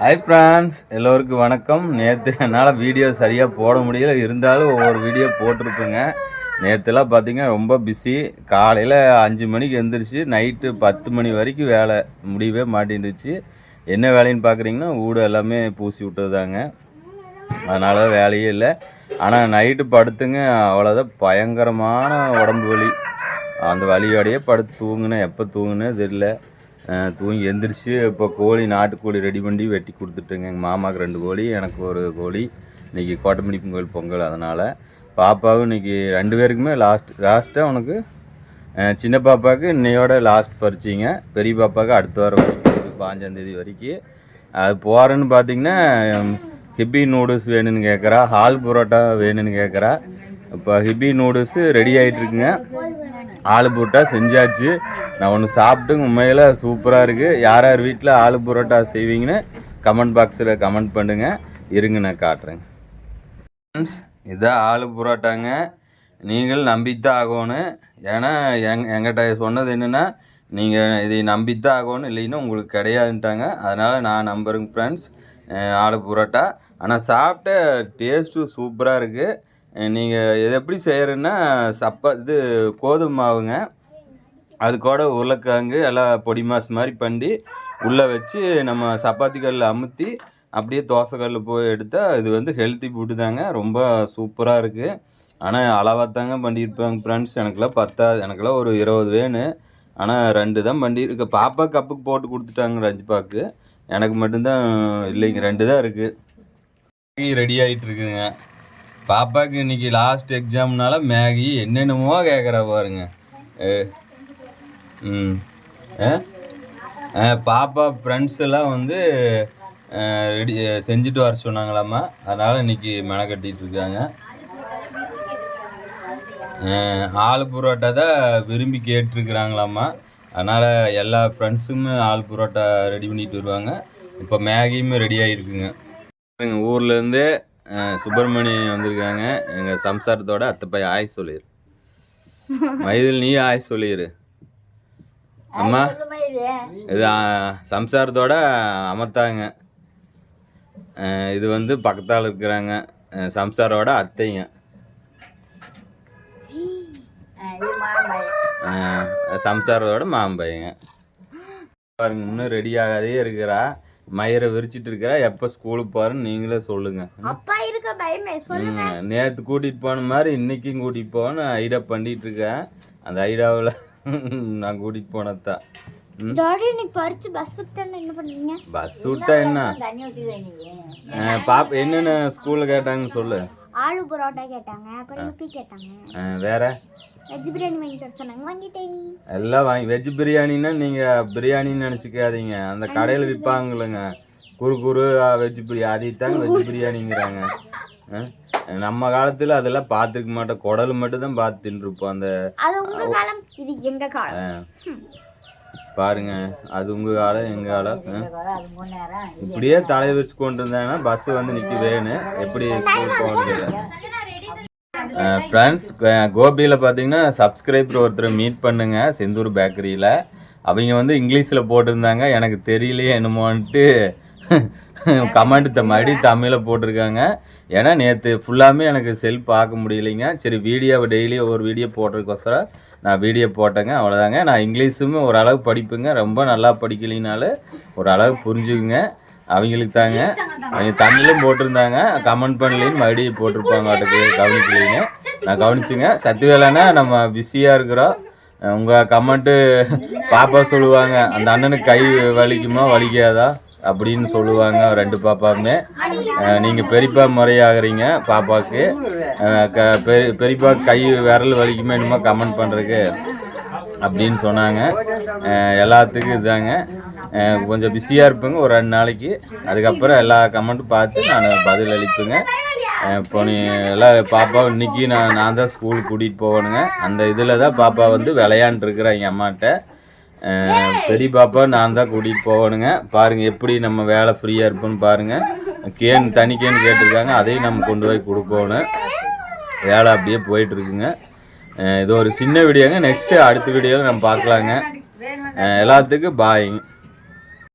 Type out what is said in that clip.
Hi France எல்லோருக்கும் வணக்கம். நேற்று என்னால் வீடியோ சரியாக போட முடியல. இருந்தாலும் ஒவ்வொரு வீடியோ போட்டிருப்பேங்க. நேற்றுலாம் பார்த்தீங்கன்னா ரொம்ப பிஸி காலையில் அஞ்சு மணிக்கு எழுந்திரிச்சு நைட்டு பத்து மணி வரைக்கும் வேலை முடியவே மாட்டேன்ருச்சு என்ன வேலைன்னு பார்க்குறீங்கன்னா வீடு எல்லாமே பூசி விட்டதாங்க அதனால வேலையே இல்லை. ஆனால் நைட்டு படுத்துங்க அவ்வளோதான் பயங்கரமான உடம்பு வலி. அந்த வலியோடையே படுத்து தூங்குனேன். எப்போ தூங்குனே தெரியல. தூங்கி எந்திரிச்சு இப்போ கோழி நாட்டுக்கோழி ரெடி பண்ணி வெட்டி கொடுத்துட்டேங்க. எங்கள் மாமாவுக்கு ரெண்டு கோழி எனக்கு ஒரு கோழி. இன்றைக்கி கோட்டமணிப்பன் கோயில் பொங்கல் அதனால் பாப்பாவும் இன்றைக்கி ரெண்டு பேருக்குமே லாஸ்ட் லாஸ்ட்டாக உனக்கு சின்ன பாப்பாவுக்கு இன்னையோட லாஸ்ட் பறிச்சிங்க பெரிய பாப்பாவுக்கு அடுத்த வாரம் வரைக்கும் பாஞ்சாந்தேதி வரைக்கும் அது போகிறேன்னு பார்த்தீங்கன்னா ஹிப்பி நூடுல்ஸ் வேணும்னு கேட்குறா ஹால் புரோட்டா வேணும்னு கேட்குறா இப்போ ஹிப்பி நூடுல்ஸு ரெடி ஆகிட்டு இருக்குங்க. ஆலு புரோட்டா செஞ்சாச்சு. நான் ஒன்று சாப்பிட்டு உண்மையில் சூப்பராக இருக்குது யார் யார் வீட்டில் ஆலு புரோட்டா செய்வீங்கன்னு கமெண்ட் பாக்ஸில் கமெண்ட் பண்ணுங்கள் இருங்க நான் காட்டுறேங்க. ஃப்ரெண்ட்ஸ் இதான் ஆலு புரோட்டாங்க. நீங்கள் நம்பித்தான் ஆகணும். ஏன்னா எங் எங்கிட்ட சொன்னது என்னென்னா நீங்கள் இதை நம்பித்தான் ஆகணும். இல்லைன்னா உங்களுக்கு கிடையாதுன்ட்டாங்க. அதனால் நான் நம்புறேங்க ஃப்ரெண்ட்ஸ் ஆலு புரோட்டா. ஆனால் சாப்பிட்ட டேஸ்ட்டும் சூப்பராக இருக்குது நீங்கள் இது எப்படி செய்கிறேன்னா சப்பா இது கோதுமை மாவுங்க. அது கூட உருளைக்கிழங்கு எல்லாம் பொடி மாஸ் மாதிரி பண்ணி உள்ளே வச்சு நம்ம சப்பாத்தி கல்லில் அமுத்தி அப்படியே தோசை கல்லில் போய் எடுத்தால் இது வந்து ஹெல்த்தி ஃபுட்டு தாங்க. ரொம்ப சூப்பராக இருக்குது ஆனால் அளவாக தாங்க பண்ணியிருப்பாங்க ஃப்ரெண்ட்ஸ் எனக்குலாம் பத்தாது. எனக்குலாம் ஒரு இருபது வேணும் ஆனால் ரெண்டு தான் பண்ணியிருக்கு. பாப்பா கப்புக்கு போட்டு கொடுத்துட்டாங்க ரஞ்சிப்பாக்கு. எனக்கு மட்டும்தான் இல்லைங்க. ரெண்டு தான் இருக்குது ரெடி ஆகிட்டு இருக்குங்க. பாப்பாக்கு இன்னைக்கு லாஸ்ட் எக்ஸாம்னால மேகி என்னென்னமோ கேட்குறா பாருங்க. ம் ஆ? ஆ, பாப்பா ஃப்ரெண்ட்ஸ் எல்லாம் வந்து ரெடி செஞ்சுட்டு வர சொன்னாங்களாம்மா. அதனால் இன்னைக்கு மென இருக்காங்க. ஆள் ஆலு புரோட்டா தான் விரும்பி கேட்டிருக்கிறாங்களாம்மா. அதனால் எல்லா ஃப்ரெண்ட்ஸுமே ஆலு புரோட்டா ரெடி பண்ணிட்டு வருவாங்க. இப்போ மேகியுமே ரெடி ஆகிருக்குங்க ஊர்லேருந்து சுப்பிரமணி வந்திருக்காங்க. எங்கள் சம்சாரத்தோட அத்தை பையன் ஆய் சொல்லிடு வயதில் நீ ஆய் சொல்லிடு அம்மா இது சம்சாரத்தோட அமத்தாங்க. இது வந்து பக்கத்தால் இருக்கிறாங்க. சம்சாரோட அத்தைங்க. சம்சாரத்தோட மாம்பையங்க பாருங்க இன்னும் ரெடி ஆகாதே இருக்கிறா. மயிரை விரிச்சிட்டு இருக்கிறா. எப்போ ஸ்கூலுக்கு போகிறேன்னு நீங்களே சொல்லுங்க. அப்பா இருக்க பயமே. சொல்லு ம், நேத்து கூட்டிட்டு போன மாதிரி இன்னைக்கும் கூட்டிட்டு போகன்னு ஐடியா பண்ணிட்டு இருக்கேன். அந்த ஐடியாவில் நான் கூட்டிட்டு போனதான் பஸ் விட்டா என்ன? பாப்பா என்னென்ன ஸ்கூலில் கேட்டாங்கன்னு சொல்லு. ஆலு பரோட்டா கேட்டாங்க அப்புறம் கேட்டாங்க. வேற? வெஜ் பிரியாணி வாங்கி தர சொன்னாங்க. வாங்கிட்டேன். எல்லாம் வாங்கி வெஜ் பிரியாணின்னா நீங்கள் பிரியாணின்னு நினச்சிக்காதீங்க. அந்த கடையில் விற்பாங்களேங்க குறு குறு வெஜ் பிரியாணி அதைத்தாங்க வெஜ் பிரியாணிங்கிறாங்க நம்ம காலத்தில் அதெல்லாம் பார்த்துக்க மாட்டோம். குடல் மட்டும் தான் பார்த்து தின்றுப்போம் அந்த அது உங்க காலம். இது எங்க காலம். பாருங்க. அது உங்க காலம் எங்க காலம். இப்படியே தலை விரிச்சு கொண்டு இருந்தாங்கன்னா பஸ் வந்து நிக்க வேணும் எப்படி ஸ்கூல் போகிறது ஃப்ரெண்ட்ஸ் கோபியில் பார்த்தீங்கன்னா சப்ஸ்கிரைபர் ஒருத்தர் மீட் பண்ணுங்க செந்தூர் பேக்கரியில் அவங்க வந்து இங்கிலீஷில் போட்டிருந்தாங்க எனக்கு தெரியலையே என்னமோன்ட்டு கமெண்ட் த மறுபடி தமிழில் போட்டிருக்காங்க. ஏன்னா நேற்று ஃபுல்லாமே எனக்கு செல் பார்க்க முடியலைங்க. சரி வீடியோவை டெய்லி ஒரு வீடியோ போடுறதுக்கோசரம் நான் வீடியோ போட்டேங்க அவ்வளோதாங்க நான் இங்கிலீஷுமே ஓரளவு படிப்புங்க. ரொம்ப நல்லா படிக்கலைனாலும் ஓரளவு புரிஞ்சுக்குங்க. அவங்களுக்கு தாங்க. அவங்க தமிழும் போட்டிருந்தாங்க. கமெண்ட் பண்ணலன்னு மறுபடியும் போட்டிருப்பாங்க அதுக்கு கவனிக்கலைங்க நான் கவனிச்சுங்க. சத்தியவேலைன்னா நம்ம பிஸியாக இருக்கிறோம். உங்கள் கமெண்ட்டு பாப்பா சொல்லுவாங்க அந்த அண்ணனுக்கு கை வலிக்குமா வலிக்காதா? அப்படின்னு சொல்லுவாங்க ரெண்டு பாப்பாவுமே. நீங்கள் பெரியப்பா முறையாகிறீங்க பாப்பாவுக்கு. க- பெரி- பெரியப்பா கை விரல் வலிக்குமா என்னமோ கமெண்ட் பண்ணுறதுக்கு அப்படின்னு சொன்னாங்க. எல்லாத்துக்கும் இதாங்க கொஞ்சம் பிஸியாக இருப்பேங்க. ஒரு ரெண்டு நாளைக்கு. அதுக்கப்புறம் எல்லா கமெண்ட்டும் பார்த்து நான் பதில் அளிப்பேங்க. இப்போ நீ எல்லாம் பாப்பா இன்னைக்கு நான் நான் தான் ஸ்கூல் கூட்டிகிட்டு போகணுங்க. அந்த இதில் தான் பாப்பா வந்து விளையாண்டுருக்குறேன் எங்கள் அம்மாட்ட. பெரிய பாப்பா நான் தான் கூட்டிகிட்டு போகணுங்க. பாருங்கள் எப்படி நம்ம வேலை ஃப்ரீயாக இருப்போம்னு பாருங்கள் கேன் தனி கேன் கேட்டிருக்காங்க. அதையும் நம்ம கொண்டு போய் கொடுக்கணும். வேலை அப்படியே போயிட்டுருக்குங்க இது ஒரு சின்ன வீடியோங்க நெக்ஸ்ட்டு அடுத்த வீடியோவில் நம்ம பார்க்கலாங்க. எல்லாத்துக்கும் பாய்ங்க